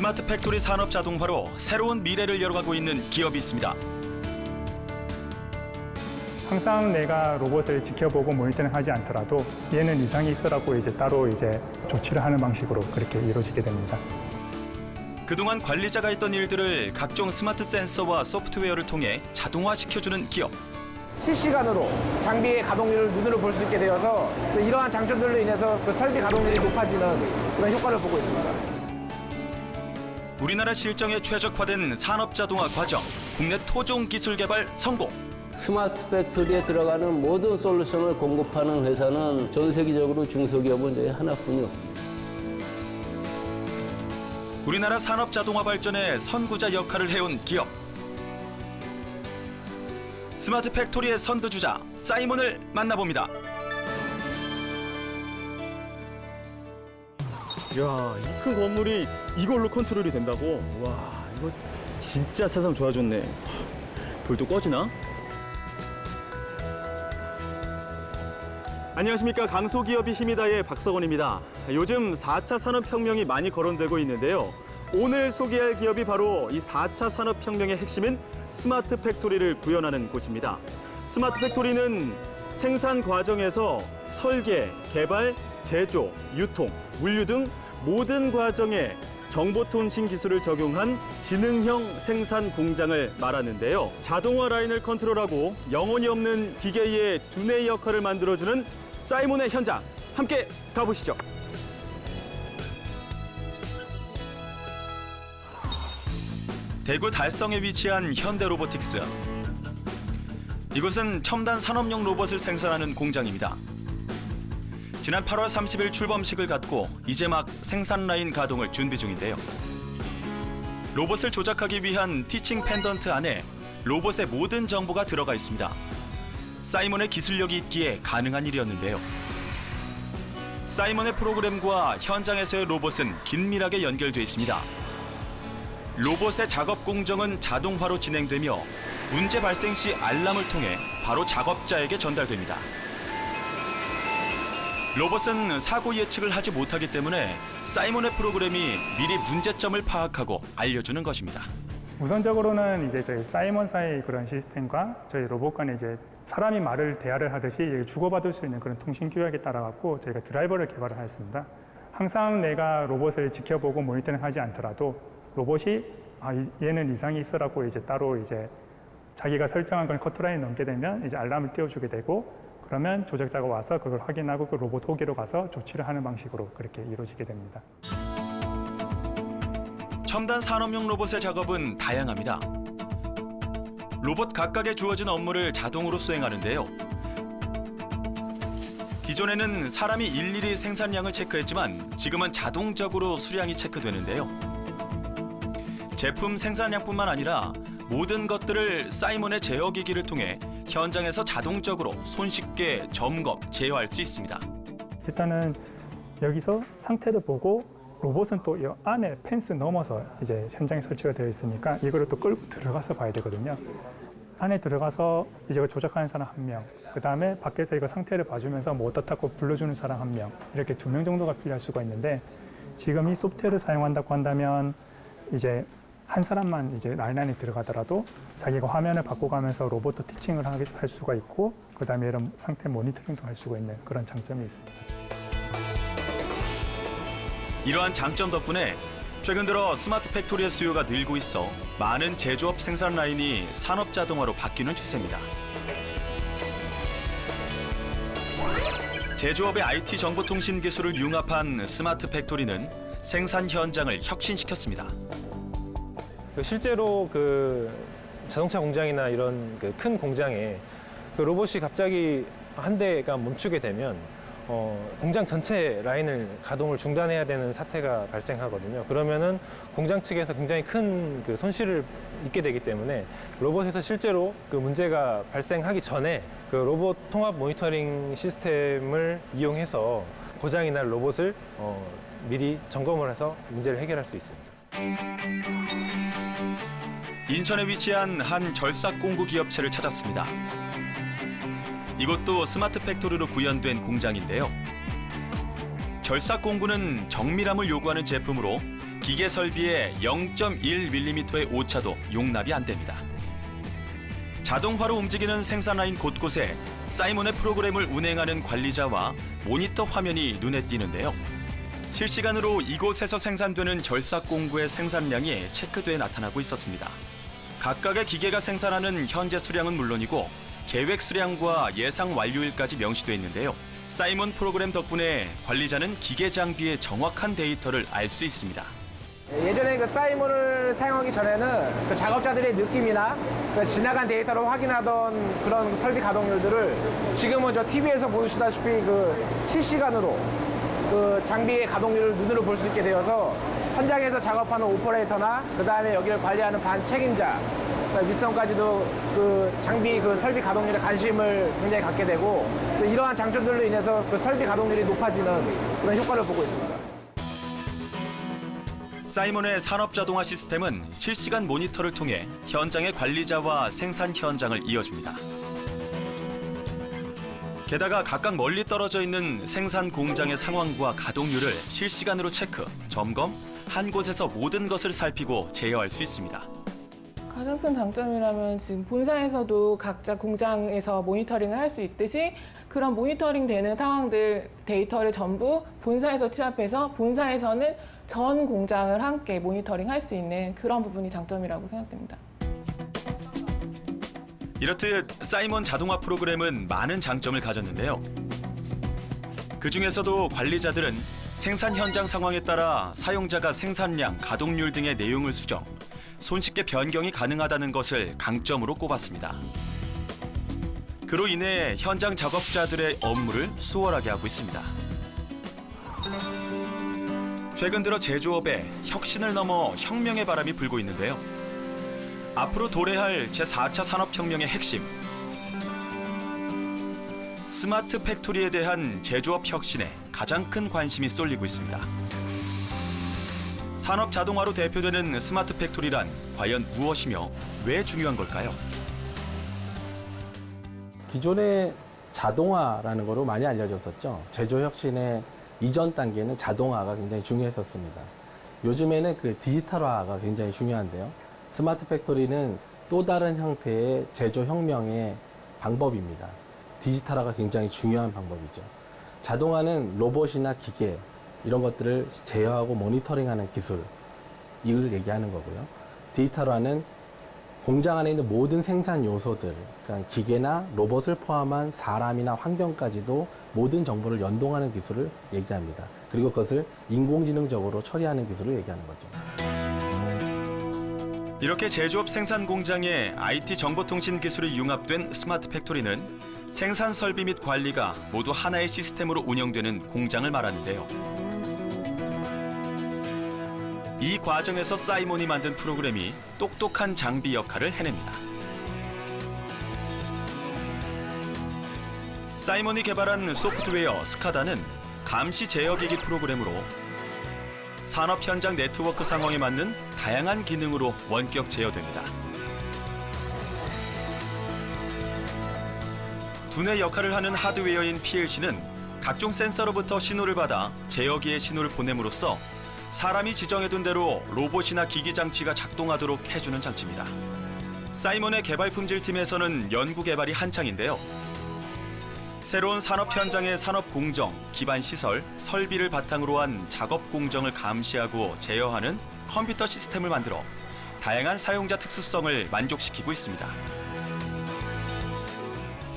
스마트 팩토리 산업 자동화로 새로운 미래를 열어가고 있는 기업이 있습니다. 항상 내가 로봇을 지켜보고 모니터링하지 않더라도 얘는 이상이 있어라고 이제 따로 이제 조치를 하는 방식으로 그렇게 이루어지게 됩니다. 그동안 관리자가 했던 일들을 각종 스마트 센서와 소프트웨어를 통해 자동화시켜주는 기업. 실시간으로 장비의 가동률을 눈으로 볼 수 있게 되어서 그 이러한 장점들로 인해서 그 설비 가동률이 높아지는 그런 효과를 보고 있습니다. 우리나라 실정에 최적화된 산업 자동화 과정, 국내 토종 기술 개발 성공. 스마트 팩토리에 들어가는 모든 솔루션을 공급하는 회사는 전 세계적으로 중소기업은 저희 하나뿐이 없습니다. 우리나라 산업 자동화 발전의 선구자 역할을 해온 기업. 스마트 팩토리의 선두주자 사이먼을 만나봅니다. 야, 이 큰 건물이 이걸로 컨트롤이 된다고? 와, 이거 진짜 세상 좋아졌네. 불도 꺼지나? 안녕하십니까. 강소기업이 힘이 다의 박석원입니다. 요즘 4차 산업혁명이 많이 거론되고 있는데요. 오늘 소개할 기업이 바로 이 4차 산업혁명의 핵심인 스마트 팩토리를 구현하는 곳입니다. 스마트 팩토리는 생산 과정에서 설계, 개발, 제조, 유통, 물류 등 모든 과정에 정보통신 기술을 적용한 지능형 생산 공장을 말하는데요. 자동화 라인을 컨트롤하고 영혼이 없는 기계의 두뇌 역할을 만들어주는 사이몬의 현장 함께 가보시죠. 대구 달성에 위치한 현대 로보틱스. 이곳은 첨단 산업용 로봇을 생산하는 공장입니다. 지난 8월 30일 출범식을 갖고 이제 막 생산 라인 가동을 준비 중인데요. 로봇을 조작하기 위한 티칭 펜던트 안에 로봇의 모든 정보가 들어가 있습니다. 사이먼의 기술력이 있기에 가능한 일이었는데요. 사이먼의 프로그램과 현장에서의 로봇은 긴밀하게 연결돼 있습니다. 로봇의 작업 공정은 자동화로 진행되며 문제 발생 시 알람을 통해 바로 작업자에게 전달됩니다. 로봇은 사고 예측을 하지 못하기 때문에 사이먼의 프로그램이 미리 문제점을 파악하고 알려주는 것입니다. 우선적으로는 이제 저희 사이먼사의 그런 시스템과 저희 로봇 간에 이제 사람이 말을 대화를 하듯이 주고받을 수 있는 그런 통신 규약에 따라 갖고 저희가 드라이버를 개발을 하였습니다. 항상 내가 로봇을 지켜보고 모니터링하지 않더라도 로봇이 아 이- 얘는 이상이 있어라고 이제 따로 이제 자기가 설정한 건 커트라인 넘게 되면 이제 알람을 띄워주게 되고 그러면 조작자가 와서 그걸 확인하고 그 로봇 호기로 가서 조치를 하는 방식으로 그렇게 이루어지게 됩니다. 첨단 산업용 로봇의 작업은 다양합니다. 로봇 각각에 주어진 업무를 자동으로 수행하는데요. 기존에는 사람이 일일이 생산량을 체크했지만 지금은 자동적으로 수량이 체크되는데요. 제품 생산량뿐만 아니라 모든 것들을 사이먼의 제어 기기를 통해 현장에서 자동적으로 손쉽게 점검, 제어할 수 있습니다. 일단은 여기서 상태를 보고 로봇은 또 이 안에 펜스 넘어서 이제 현장에 설치가 되어 있으니까 이거를 또 끌고 들어가서 봐야 되거든요. 안에 들어가서 이제 조작하는 사람 한 명, 그 다음에 밖에서 이거 상태를 봐주면서 뭐 어떻다고 불러주는 사람 한 명, 이렇게 두 명 정도가 필요할 수가 있는데 지금 이 소프트웨어를 사용한다고 한다면 이제 한 사람만 이제 라인 안에 들어가더라도 자기가 화면을 바꿔가면서 로봇도 티칭을 할 수가 있고 그 다음에 이런 상태 모니터링도 할 수가 있는 그런 장점이 있습니다. 이러한 장점 덕분에 최근 들어 스마트 팩토리의 수요가 늘고 있어 많은 제조업 생산 라인이 산업 자동화로 바뀌는 추세입니다. 제조업의 IT 정보통신 기술을 융합한 스마트 팩토리는 생산 현장을 혁신시켰습니다. 그 실제로 그 자동차 공장이나 이런 그 큰 공장에 그 로봇이 갑자기 한 대가 멈추게 되면 어, 공장 전체 라인을 가동을 중단해야 되는 사태가 발생하거든요. 그러면은 공장 측에서 굉장히 큰 그 손실을 입게 되기 때문에 로봇에서 실제로 그 문제가 발생하기 전에 그 로봇 통합 모니터링 시스템을 이용해서 고장이 날 로봇을 어, 미리 점검을 해서 문제를 해결할 수 있습니다. 인천에 위치한 한 절삭 공구 기업체를 찾았습니다. 이곳도 스마트 팩토리로 구현된 공장인데요. 절삭 공구는 정밀함을 요구하는 제품으로 기계 설비의 0.1mm의 오차도 용납이 안 됩니다. 자동화로 움직이는 생산 라인 곳곳에 사이먼의 프로그램을 운행하는 관리자와 모니터 화면이 눈에 띄는데요. 실시간으로 이곳에서 생산되는 절삭 공구의 생산량이 체크돼 나타나고 있었습니다. 각각의 기계가 생산하는 현재 수량은 물론이고 계획 수량과 예상 완료일까지 명시돼 있는데요. 사이먼 프로그램 덕분에 관리자는 기계 장비의 정확한 데이터를 알 수 있습니다. 예전에 그 사이먼을 사용하기 전에는 그 작업자들의 느낌이나 그 지나간 데이터로 확인하던 그런 설비 가동률들을 지금은 저 TV에서 보시다시피 그 실시간으로 그 장비의 가동률을 눈으로 볼 수 있게 되어서 현장에서 작업하는 오퍼레이터나 그 다음에 여기를 관리하는 반 책임자 윗선까지도 그 장비 그 설비 가동률에 관심을 굉장히 갖게 되고 또 이러한 장점들로 인해서 그 설비 가동률이 높아지는 그런 효과를 보고 있습니다. 사이먼의 산업 자동화 시스템은 실시간 모니터를 통해 현장의 관리자와 생산 현장을 이어줍니다. 게다가 각각 멀리 떨어져 있는 생산 공장의 상황과 가동률을 실시간으로 체크, 점검, 한 곳에서 모든 것을 살피고 제어할 수 있습니다. 가장 큰 장점이라면 지금 본사에서도 각자 공장에서 모니터링을 할 수 있듯이 그런 모니터링 되는 상황들 데이터를 전부 본사에서 취합해서 본사에서는 전 공장을 함께 모니터링 할 수 있는 그런 부분이 장점이라고 생각됩니다. 이렇듯 사이먼 자동화 프로그램은 많은 장점을 가졌는데요. 그 중에서도 관리자들은 생산 현장 상황에 따라 사용자가 생산량, 가동률 등의 내용을 수정, 손쉽게 변경이 가능하다는 것을 강점으로 꼽았습니다. 그로 인해 현장 작업자들의 업무를 수월하게 하고 있습니다. 최근 들어 제조업에 혁신을 넘어 혁명의 바람이 불고 있는데요. 앞으로 도래할 제4차 산업혁명의 핵심 스마트 팩토리에 대한 제조업 혁신에 가장 큰 관심이 쏠리고 있습니다. 산업 자동화로 대표되는 스마트 팩토리란 과연 무엇이며 왜 중요한 걸까요? 기존의 자동화라는 거로 많이 알려졌었죠. 제조 혁신의 이전 단계는 자동화가 굉장히 중요했었습니다. 요즘에는 그 디지털화가 굉장히 중요한데요. 스마트 팩토리는 또 다른 형태의 제조 혁명의 방법입니다. 디지털화가 굉장히 중요한 방법이죠. 자동화는 로봇이나 기계 이런 것들을 제어하고 모니터링하는 기술 이걸 얘기하는 거고요. 디지털화는 공장 안에 있는 모든 생산 요소들, 그러니까 기계나 로봇을 포함한 사람이나 환경까지도 모든 정보를 연동하는 기술을 얘기합니다. 그리고 그것을 인공지능적으로 처리하는 기술을 얘기하는 거죠. 이렇게 제조업 생산 공장에 IT 정보통신 기술이 융합된 스마트 팩토리는 생산 설비 및 관리가 모두 하나의 시스템으로 운영되는 공장을 말하는데요. 이 과정에서 사이몬이 만든 프로그램이 똑똑한 장비 역할을 해냅니다. 사이몬이 개발한 소프트웨어 스카다는 감시 제어기기 프로그램으로 산업 현장 네트워크 상황에 맞는 다양한 기능으로 원격 제어됩니다. 두뇌 역할을 하는 하드웨어인 PLC는 각종 센서로부터 신호를 받아 제어기에 신호를 보냄으로써 사람이 지정해둔 대로 로봇이나 기기 장치가 작동하도록 해주는 장치입니다. 사이먼의 개발 품질팀에서는 연구 개발이 한창인데요. 새로운 산업 현장의 산업 공정, 기반 시설, 설비를 바탕으로 한 작업 공정을 감시하고 제어하는 컴퓨터 시스템을 만들어 다양한 사용자 특수성을 만족시키고 있습니다.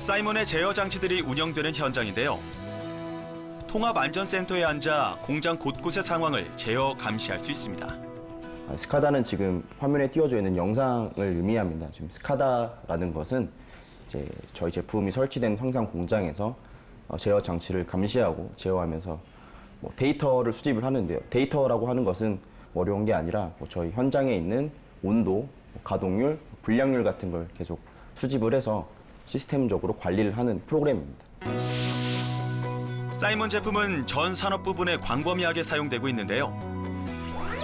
사이먼의 제어 장치들이 운영되는 현장인데요. 통합 안전센터에 앉아 공장 곳곳의 상황을 제어 감시할 수 있습니다. 아, 스카다는 지금 화면에 띄워져 있는 영상을 의미합니다. 지금 스카다라는 것은 이제 저희 제품이 설치된 생산 공장에서 어, 제어 장치를 감시하고 제어하면서 뭐 데이터를 수집을 하는데요. 데이터라고 하는 것은 어려운 게 아니라 뭐 저희 현장에 있는 온도, 뭐 가동률, 불량률 같은 걸 계속 수집을 해서 시스템적으로 관리를 하는 프로그램입니다. 사이먼 제품은 전 산업 부분에 광범위하게 사용되고 있는데요.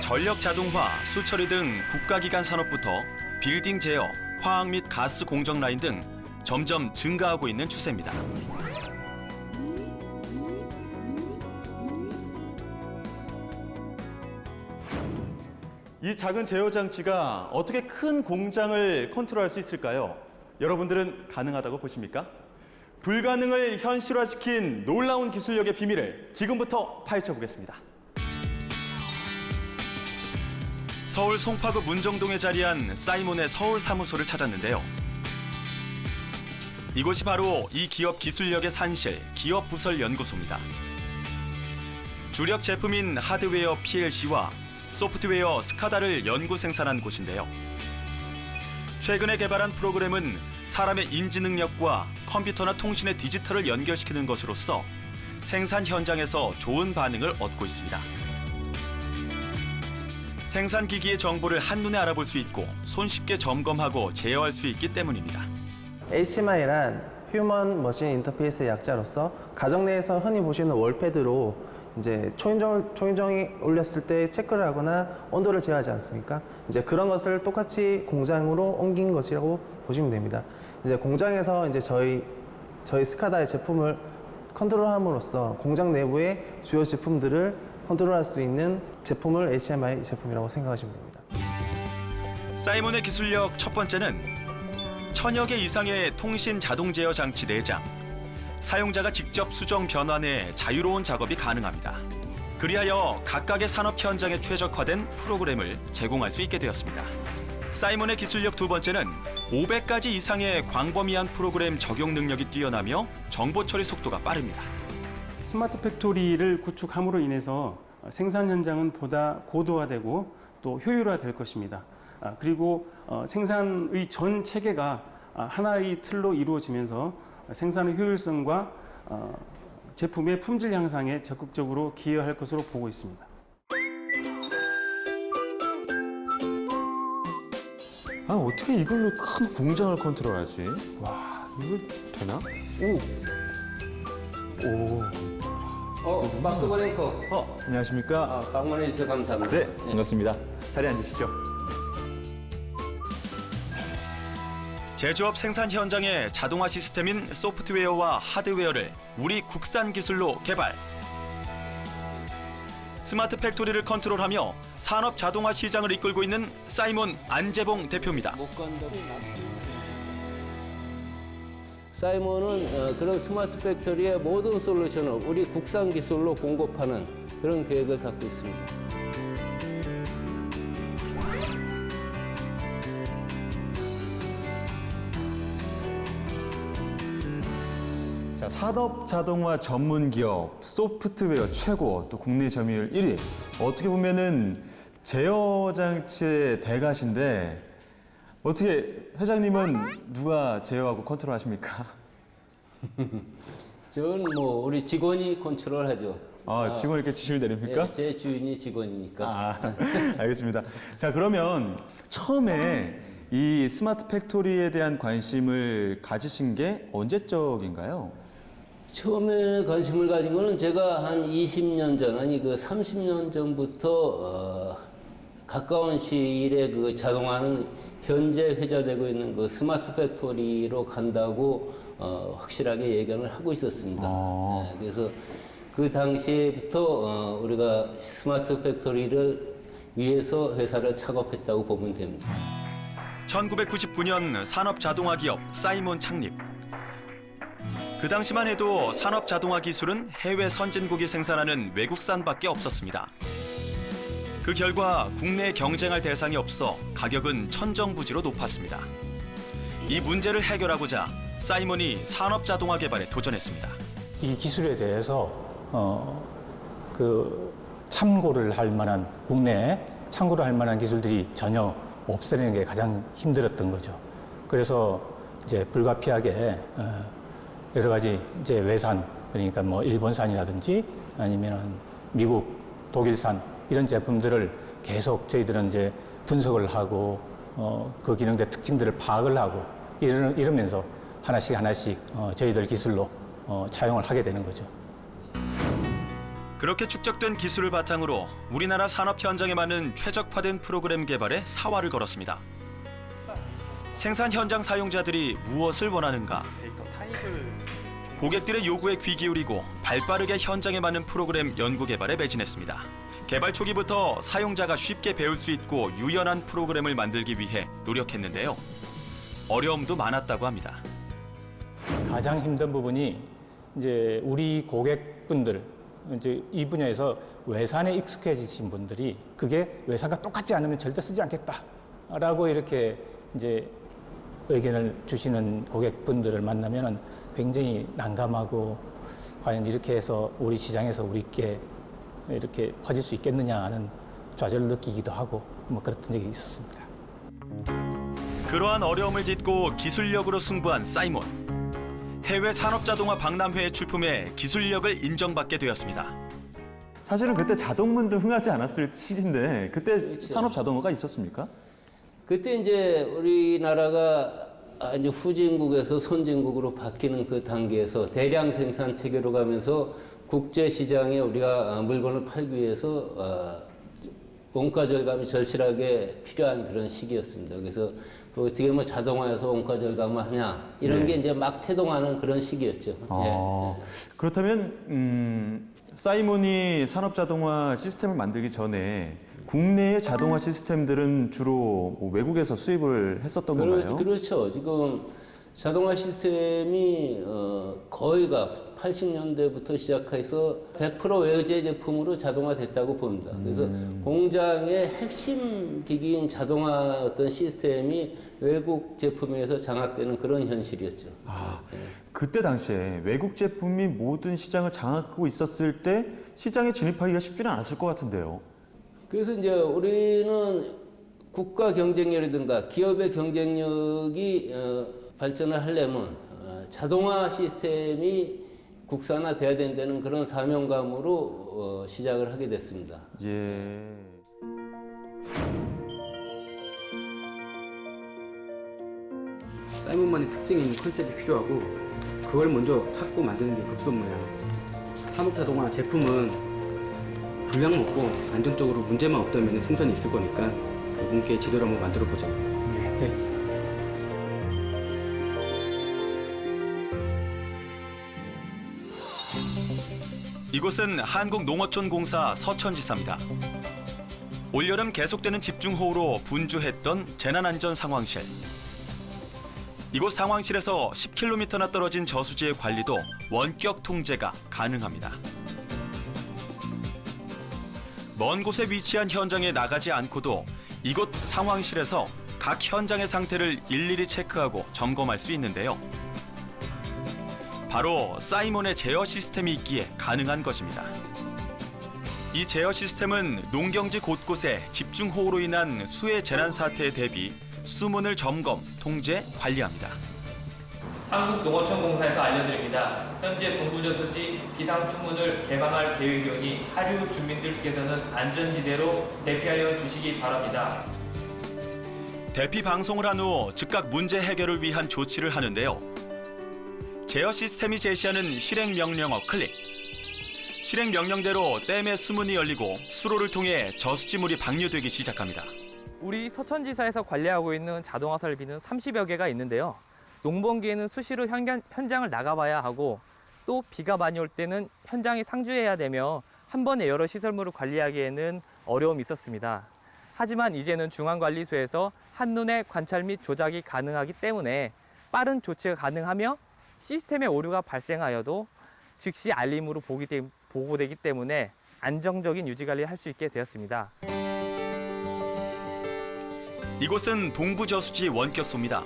전력 자동화, 수처리 등 국가기관 산업부터 빌딩 제어, 화학 및 가스 공정 라인 등 점점 증가하고 있는 추세입니다. 이 작은 제어 장치가 어떻게 큰 공장을 컨트롤할 수 있을까요? 여러분들은 가능하다고 보십니까? 불가능을 현실화시킨 놀라운 기술력의 비밀을 지금부터 파헤쳐 보겠습니다. 서울 송파구 문정동에 자리한 사이몬의 서울 사무소를 찾았는데요. 이곳이 바로 이 기업 기술력의 산실, 기업 부설 연구소입니다. 주력 제품인 하드웨어 PLC와 소프트웨어 스카다를 연구 생산한 곳인데요. 최근에 개발한 프로그램은 사람의 인지 능력과 컴퓨터나 통신의 디지털을 연결시키는 것으로서 생산 현장에서 좋은 반응을 얻고 있습니다. 생산 기기의 정보를 한눈에 알아볼 수 있고 손쉽게 점검하고 제어할 수 있기 때문입니다. HMI란 휴먼 머신 인터페이스의 약자로서 가정 내에서 흔히 보시는 월패드로 이제 초인종을 초인종이 올렸을 때 체크를 하거나 온도를 제어하지 않습니까? 이제 그런 것을 똑같이 공장으로 옮긴 것이라고 보시면 됩니다. 이제 공장에서 이제 저희 저희 스카다의 제품을 컨트롤함으로써 공장 내부의 주요 제품들을 컨트롤할 수 있는 제품을 HMI 제품이라고 생각하시면 됩니다. 사이몬의 기술력 첫 번째는 천여 개 이상의 통신 자동 제어 장치 내장. 사용자가 직접 수정 변환해 자유로운 작업이 가능합니다. 그리하여 각각의 산업 현장에 최적화된 프로그램을 제공할 수 있게 되었습니다. 사이몬의 기술력 두 번째는 500가지 이상의 광범위한 프로그램 적용 능력이 뛰어나며 정보 처리 속도가 빠릅니다. 스마트 팩토리를 구축함으로 인해서 생산 현장은 보다 고도화되고 또 효율화될 것입니다. 아, 그리고 어, 생산의 전 체계가 아, 하나의 틀로 이루어지면서 생산의 효율성과 어, 제품의 품질 향상에 적극적으로 기여할 것으로 보고 있습니다. 아 어떻게 이걸로 큰 공장을 컨트롤하지? 와 이거 되나? 어, 마크 브레이커. 어 안녕하십니까? 아, 방문해 주셔서 감사합니다. 네 반갑습니다. 자리 앉으시죠. 제조업 생산 현장의 자동화 시스템인 소프트웨어와 하드웨어를 우리 국산 기술로 개발. 스마트 팩토리를 컨트롤하며 산업 자동화 시장을 이끌고 있는 사이몬 안재봉 대표입니다. 사이먼은 어, 그런 스마트 팩토리의 모든 솔루션을 우리 국산 기술로 공급하는 그런 계획을 갖고 있습니다. 자, 산업 자동화 전문 기업 소프트웨어 최고 또 국내 점유율 1위. 어떻게 보면은 제어 장치의 대가신데 어떻게 회장님은 누가 제어하고 컨트롤 하십니까? 저는 뭐 우리 직원이 컨트롤하죠. 아, 직원 이렇게 지시를 내립니까? 예, 제 주인이 직원이니까. 아, 알겠습니다. 자, 그러면 처음에 이 스마트 팩토리에 대한 관심을 가지신 게 언제적인가요? 처음에 관심을 가진 거는 제가 한 20년 전, 아니 그 30년 전부터 어, 가까운 시일에 그 자동화는 현재 회자되고 있는 그 스마트 팩토리로 간다고 어, 확실하게 예견을 하고 있었습니다. 네, 그래서 그 당시부터 어, 우리가 스마트 팩토리를 위해서 회사를 창업했다고 보면 됩니다. 1999년 산업 자동화 기업 사이몬 창립. 그 당시만 해도 산업 자동화 기술은 해외 선진국이 생산하는 외국산밖에 없었습니다. 그 결과 국내에 경쟁할 대상이 없어 가격은 천정부지로 높았습니다. 이 문제를 해결하고자 사이몬이 산업 자동화 개발에 도전했습니다. 이 기술에 대해서 어, 그 참고를 할 만한 국내에 참고를 할 만한 기술들이 전혀 없애는 게 가장 힘들었던 거죠. 그래서 이제 불가피하게 어, 여러 가지 이제 외산 그러니까 뭐 일본산이라든지 아니면 미국, 독일산 이런 제품들을 계속 저희들은 이제 분석을 하고 어, 그 기능들 특징들을 파악을 하고 이러, 이러면서 하나씩 하나씩 어, 저희들 기술로 어, 차용을 하게 되는 거죠. 그렇게 축적된 기술을 바탕으로 우리나라 산업 현장에 맞는 최적화된 프로그램 개발에 사활을 걸었습니다. 생산 현장 사용자들이 무엇을 원하는가? 고객들의 요구에 귀 기울이고 발빠르게 현장에 맞는 프로그램 연구 개발에 매진했습니다. 개발 초기부터 사용자가 쉽게 배울 수 있고 유연한 프로그램을 만들기 위해 노력했는데요. 어려움도 많았다고 합니다. 가장 힘든 부분이 이제 우리 고객분들 이제 이 분야에서 외산에 익숙해지신 분들이 그게 외산과 똑같지 않으면 절대 쓰지 않겠다라고 이렇게 이제 의견을 주시는 고객분들을 만나면은 굉장히 난감하고 과연 이렇게 해서 우리 시장에서 우리께 이렇게 퍼질 수 있겠느냐 하는 좌절을 느끼기도 하고 뭐 그랬던 적이 있었습니다. 그러한 어려움을 딛고 기술력으로 승부한 사이몬. 해외 산업자동화 박람회에 출품해 기술력을 인정받게 되었습니다. 사실은 그때 자동문도 흥하지 않았을 시기인데 그때 그렇죠. 산업 자동화가 있었습니까? 그때 이제 우리나라가 아, 이제 후진국에서 선진국으로 바뀌는 그 단계에서 대량 생산 체계로 가면서 국제 시장에 우리가 아, 물건을 팔기 위해서 어, 원가 절감이 절실하게 필요한 그런 시기였습니다. 그래서 그 어떻게 보면 자동화해서 원가 절감을 하냐 이런 네. 게 이제 막 태동하는 그런 시기였죠. 아, 그렇다면 음, 사이몬이 산업 자동화 시스템을 만들기 전에 국내의 자동화 시스템들은 주로 뭐 외국에서 수입을 했었던 건가요? 그렇, 그렇죠. 지금 자동화 시스템이 어, 거의가 80년대부터 시작해서 100% 외제 제품으로 자동화됐다고 봅니다. 그래서 음. 공장의 핵심 기기인 자동화 어떤 시스템이 외국 제품에서 장악되는 그런 현실이었죠. 아, 그때 당시에 외국 제품이 모든 시장을 장악하고 있었을 때 시장에 진입하기가 쉽지는 않았을 것 같은데요. 그래서 이제 우리는 국가 경쟁력이든가 기업의 경쟁력이 어, 발전을 하려면 어, 자동화 시스템이 국산화돼야 된다는 그런 사명감으로 어, 시작을 하게 됐습니다. 예. 사이먼만의 특징이 있는 컨셉이 필요하고 그걸 먼저 찾고 만드는 게 급선무예요. 산업자동화 제품은 불량 먹고 안정적으로 문제만 없다면 승산이 있을 거니까 이분께 제대로 한번 만들어 보자. 이곳은 한국농어촌공사 서천지사입니다. 올여름 계속되는 집중호우로 분주했던 재난안전 상황실. 이곳 상황실에서 10km나 떨어진 저수지의 관리도 원격 통제가 가능합니다. 먼 곳에 위치한 현장에 나가지 않고도 이곳 상황실에서 각 현장의 상태를 일일이 체크하고 점검할 수 있는데요. 바로 사이몬의 제어 시스템이 있기에 가능한 것입니다. 이 제어 시스템은 농경지 곳곳에 집중호우로 인한 수해 재난 사태에 대비 수문을 점검, 통제, 관리합니다. 한국농어촌공사에서 알려드립니다. 현재 동부저수지 비상수문을 개방할 계획이오니 하류 주민들께서는 안전지대로 대피하여 주시기 바랍니다. 대피 방송을 한 후 즉각 문제 해결을 위한 조치를 하는데요. 제어 시스템이 제시하는 실행 명령어 클릭. 실행 명령대로 댐의 수문이 열리고 수로를 통해 저수지물이 방류되기 시작합니다. 우리 서천지사에서 관리하고 있는 자동화 설비는 30여 개가 있는데요. 농번기에는 수시로 현장, 현장을 나가봐야 하고 또 비가 많이 올 때는 현장이 상주해야 되며 한 번에 여러 시설물을 관리하기에는 어려움이 있었습니다. 하지만 이제는 중앙관리소에서 한눈에 관찰 및 조작이 가능하기 때문에 빠른 조치가 가능하며 시스템의 오류가 발생하여도 즉시 알림으로 보고되기 때문에 안정적인 유지 관리를 할 수 있게 되었습니다. 이곳은 동부저수지 원격소입니다.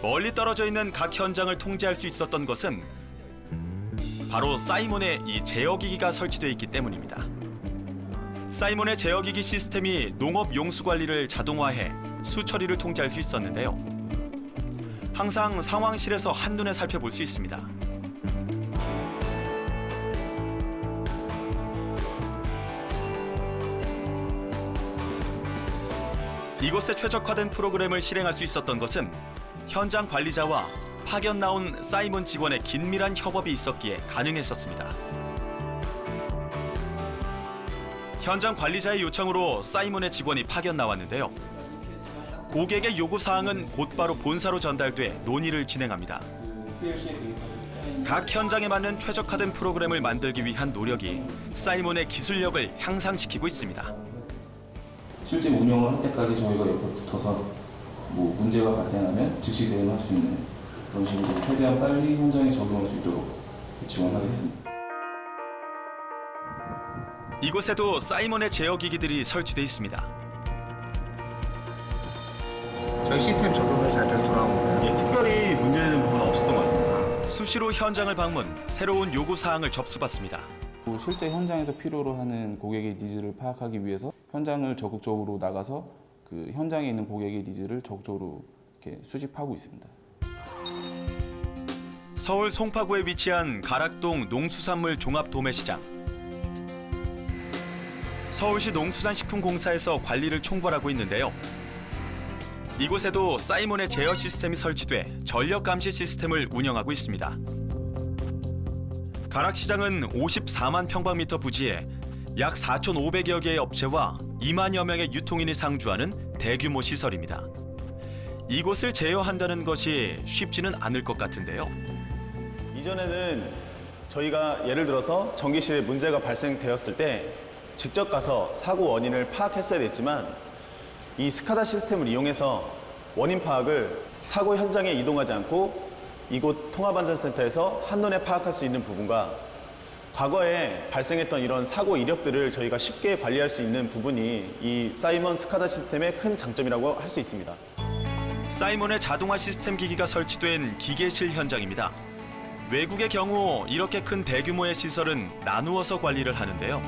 멀리 떨어져 있는 각 현장을 통제할 수 있었던 것은 바로 사이몬의 이 제어기기가 설치되어 있기 때문입니다. 사이몬의 제어기기 시스템이 농업 용수 관리를 자동화해 수처리를 통제할 수 있었는데요. 항상 상황실에서 한눈에 살펴볼 수 있습니다. 이곳에 최적화된 프로그램을 실행할 수 있었던 것은 현장 관리자와 파견 나온 사이먼 직원의 긴밀한 협업이 있었기에 가능했었습니다. 현장 관리자의 요청으로 사이먼의 직원이 파견 나왔는데요. 고객의 요구 사항은 곧바로 본사로 전달돼 논의를 진행합니다. 각 현장에 맞는 최적화된 프로그램을 만들기 위한 노력이 사이몬의 기술력을 향상시키고 있습니다. 실제 운영을 할 때까지 저희가 옆에 붙어서 뭐 문제가 발생하면 즉시 대응할 수 있는 그런 식으로 최대한 빨리 현장에 적용할 수 있도록 지원하겠습니다. 이곳에도 사이몬의 제어 기기들이 설치돼 있습니다. 저희 시스템 적용이 잘 돼서 돌아온 거예요. 특별히 문제되는 부분은 없었던 것 같습니다. 수시로 현장을 방문, 새로운 요구 사항을 접수받습니다. 뭐 실제 현장에서 필요로 하는 고객의 니즈를 파악하기 위해서 현장을 적극적으로 나가서 그 현장에 있는 고객의 니즈를 적극적으로 이렇게 수집하고 있습니다. 서울 송파구에 위치한 가락동 농수산물 종합 도매시장. 서울시 농수산식품공사에서 관리를 총괄하고 있는데요. 이곳에도 사이몬의 제어 시스템이 설치돼 전력 감시 시스템을 운영하고 있습니다. 가락시장은 54만 평방미터 부지에 약 4,500여 개의 업체와 2만여 명의 유통인이 상주하는 대규모 시설입니다. 이곳을 제어한다는 것이 쉽지는 않을 것 같은데요. 이전에는 저희가 예를 들어서 전기실에 문제가 발생되었을 때 직접 가서 사고 원인을 파악했어야 됐지만 이 스카다 시스템을 이용해서 원인 파악을 사고 현장에 이동하지 않고 이곳 통합안전센터에서 한눈에 파악할 수 있는 부분과 과거에 발생했던 이런 사고 이력들을 저희가 쉽게 관리할 수 있는 부분이 이 사이먼 스카다 시스템의 큰 장점이라고 할 수 있습니다. 사이몬의 자동화 시스템 기기가 설치된 기계실 현장입니다. 외국의 경우 이렇게 큰 대규모의 시설은 나누어서 관리를 하는데요.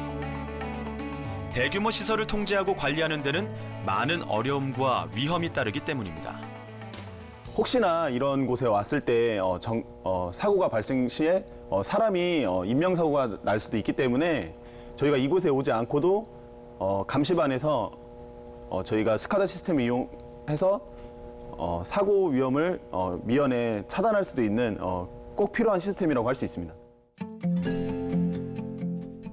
대규모 시설을 통제하고 관리하는 데는 많은 어려움과 위험이 따르기 때문입니다. 혹시나 이런 곳에 왔을 때 어, 정- 어, 사고가 발생 시에 어, 사람이 어, 인명사고가 날 수도 있기 때문에 저희가 이곳에 오지 않고도 어, 감시반에서 어, 저희가 스카다 시스템을 이용해서 어, 사고 위험을 어, 미연에 차단할 수도 있는 어, 꼭 필요한 시스템이라고 할 수 있습니다.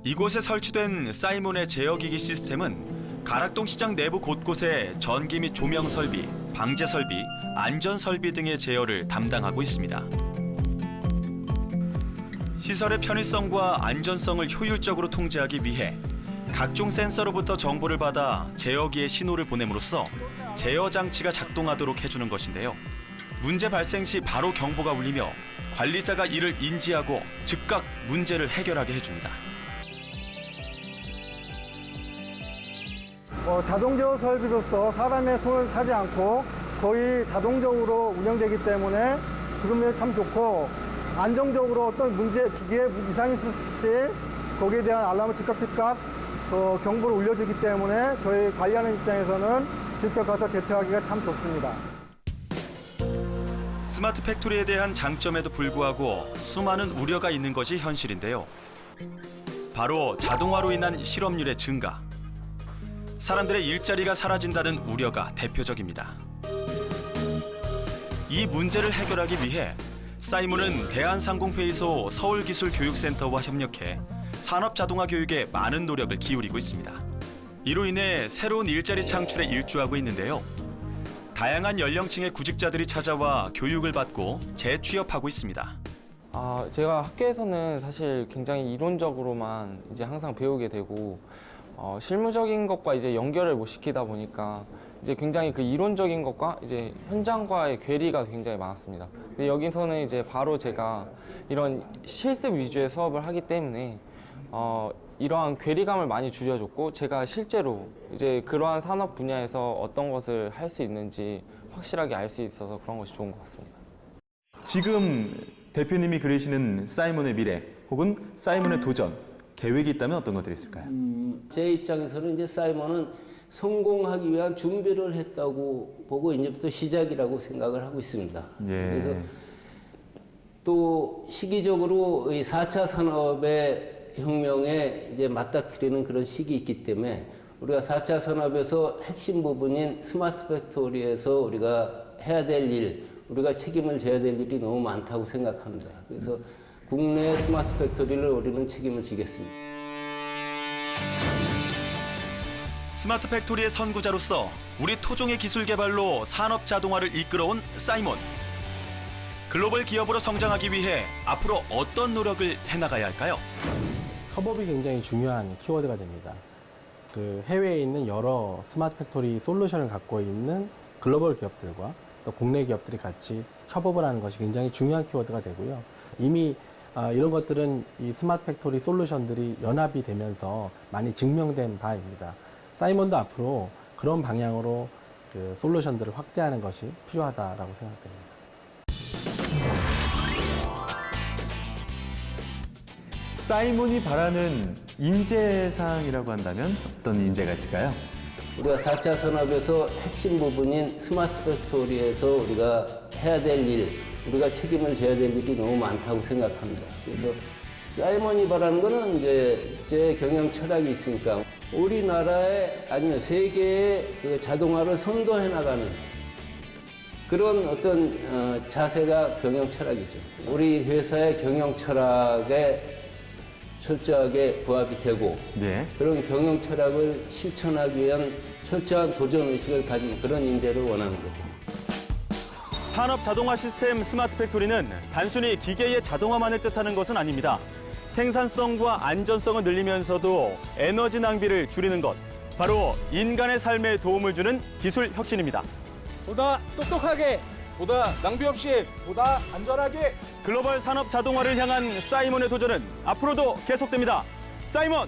이곳에 설치된 사이몬의 제어기기 시스템은 가락동 시장 내부 곳곳에 전기 및 조명 설비, 방제 설비, 안전 설비 등의 제어를 담당하고 있습니다. 시설의 편의성과 안전성을 효율적으로 통제하기 위해 각종 센서로부터 정보를 받아 제어기에 신호를 보냄으로써 제어 장치가 작동하도록 해주는 것인데요. 문제 발생 시 바로 경보가 울리며 관리자가 이를 인지하고 즉각 문제를 해결하게 해줍니다. 어, 자동 제어 설비로서 사람의 손을 타지 않고 거의 자동적으로 운영되기 때문에 그런 면이 참 좋고 안정적으로 어떤 문제 기계에 이상이 있을 시 거기에 대한 알람을 즉각 즉각 어, 경보를 울려주기 때문에 저희 관리하는 입장에서는 직접 가서 대처하기가 참 좋습니다. 스마트 팩토리에 대한 장점에도 불구하고 수많은 우려가 있는 것이 현실인데요. 바로 자동화로 인한 실업률의 증가. 사람들의 일자리가 사라진다는 우려가 대표적입니다. 이 문제를 해결하기 위해 사이몬은 대한상공회의소 서울기술교육센터와 협력해 산업 자동화 교육에 많은 노력을 기울이고 있습니다. 이로 인해 새로운 일자리 창출에 일조하고 있는데요. 다양한 연령층의 구직자들이 찾아와 교육을 받고 재취업하고 있습니다. 아, 제가 학교에서는 사실 굉장히 이론적으로만 이제 항상 배우게 되고 어, 실무적인 것과 이제 연결을 못 시키다 보니까 이제 굉장히 그 이론적인 것과 이제 현장과의 괴리가 굉장히 많았습니다. 근데 여기서는 이제 바로 제가 이런 실습 위주의 수업을 하기 때문에 어, 이러한 괴리감을 많이 줄여줬고 제가 실제로 이제 그러한 산업 분야에서 어떤 것을 할 수 있는지 확실하게 알 수 있어서 그런 것이 좋은 것 같습니다. 지금 대표님이 그리시는 사이먼의 미래 혹은 사이먼의 도전 계획이 있다면 어떤 것들이 있을까요? 제 입장에서는 이제 사이먼은 성공하기 위한 준비를 했다고 보고 이제부터 시작이라고 생각을 하고 있습니다. 예. 그래서 또 시기적으로 이 4차 산업의 혁명에 이제 맞닥뜨리는 그런 시기 있기 때문에 우리가 4차 산업에서 핵심 부분인 스마트 팩토리에서 우리가 해야 될 일, 우리가 책임을 져야 될 일이 너무 많다고 생각합니다. 그래서 국내 스마트 팩토리를 우리는 책임을 지겠습니다. 스마트 팩토리의 선구자로서 우리 토종의 기술 개발로 산업 자동화를 이끌어온 사이몬. 글로벌 기업으로 성장하기 위해 앞으로 어떤 노력을 해나가야 할까요? 협업이 굉장히 중요한 키워드가 됩니다. 그 해외에 있는 여러 스마트 팩토리 솔루션을 갖고 있는 글로벌 기업들과 또 국내 기업들이 같이 협업을 하는 것이 굉장히 중요한 키워드가 되고요. 이미 아, 이런 것들은 이 스마트 팩토리 솔루션들이 연합이 되면서 많이 증명된 바입니다. 사이먼도 앞으로 그런 방향으로 그 솔루션들을 확대하는 것이 필요하다라고 생각됩니다. 사이몬이 바라는 인재상이라고 한다면 어떤 인재가 있을까요? 우리가 4차 산업에서 핵심 부분인 스마트 팩토리에서 우리가 해야 될 일, 우리가 책임을 져야 될 일이 너무 많다고 생각합니다. 그래서 사이먼이 바라는 거는 이제 제 경영 철학이 있으니까 우리나라의 아니면 세계의 그 자동화를 선도해 나가는 그런 어떤 어, 자세가 경영 철학이죠. 우리 회사의 경영 철학에 철저하게 부합이 되고 네. 그런 경영 철학을 실천하기 위한 철저한 도전 의식을 가진 그런 인재를 원하는 거죠. 산업 자동화 시스템 스마트 팩토리는 단순히 기계의 자동화만을 뜻하는 것은 아닙니다. 생산성과 안전성을 늘리면서도 에너지 낭비를 줄이는 것. 바로 인간의 삶에 도움을 주는 기술 혁신입니다. 보다 똑똑하게, 보다 낭비 없이, 보다 안전하게. 글로벌 산업 자동화를 향한 사이먼의 도전은 앞으로도 계속됩니다. 사이먼!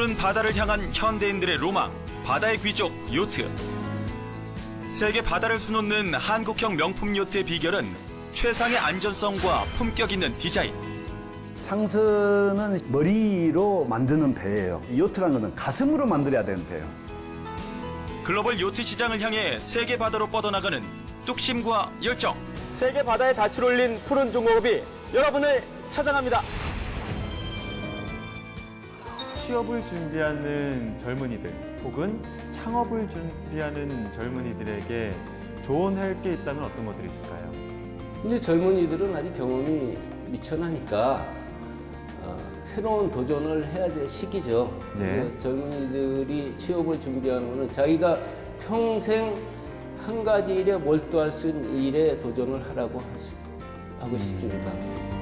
푸른 바다를 향한 현대인들의 로망, 바다의 귀족 요트. 세계 바다를 수놓는 한국형 명품 요트의 비결은 최상의 안전성과 품격 있는 디자인. 상선은 머리로 만드는 배예요. 이 요트라는 것은 가슴으로 만들어야 되는 배예요. 글로벌 요트 시장을 향해 세계 바다로 뻗어나가는 뚝심과 열정. 세계 바다에 닻을 올린 푸른 중공업이 여러분을 찾아갑니다. 취업을 준비하는 젊은이들 혹은 창업을 준비하는 젊은이들에게 조언할 게 있다면 어떤 것들이 있을까요? 이제 젊은이들은 아직 경험이 미천하니까 어, 새로운 도전을 해야 될 시기죠. 네. 젊은이들이 취업을 준비하는 것은 자기가 평생 한 가지 일에 몰두할 수 있는 일에 도전을 하라고 할 수, 하고 싶습니다.